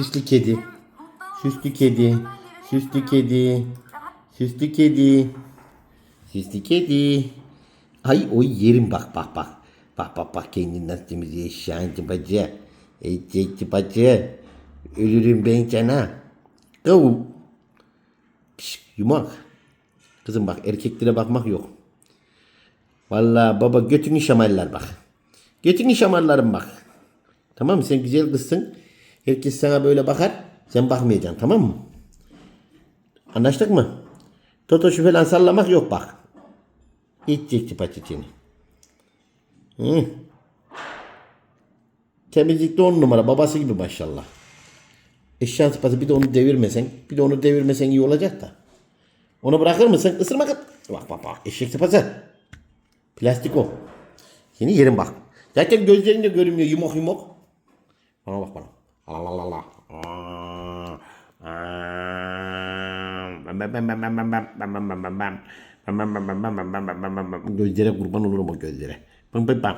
Süslü kedi. Süslü kedi. Süslü kedi. Süslü kedi. Süslü kedi. Ay oy yerim bak bak bak. Bak bak bak kendini nasıl temizliyor şancı bacı. Eğitimci bacı. Ölürüm ben sana. Kav. Piş, yumak. Kızım bak erkeklere bakmak yok. Vallahi baba götünü şamarlar bak. Götünü şamarlarım bak. Tamam mı? Sen güzel kızsın. Herkes sana böyle bakar. Sen bakmayacaksın tamam mı? Anlaştık mı? Totoşu falan sallamak yok bak. İçecekti paçetini. Hı. Temizlikte on numara. Babası gibi maşallah. Eşyan sıpası bir de onu devirmesen. Bir de onu devirmesen iyi olacak da. Onu bırakır mısın? Isırma kız. Bak bak bak. Eşek sıpası. Plastik o. Seni yerim bak. Zaten gözlerin de görünmüyor yumuk yumuk. Bana bak bana. Gözlere kurban olurum o gözlere. Pam pam pam.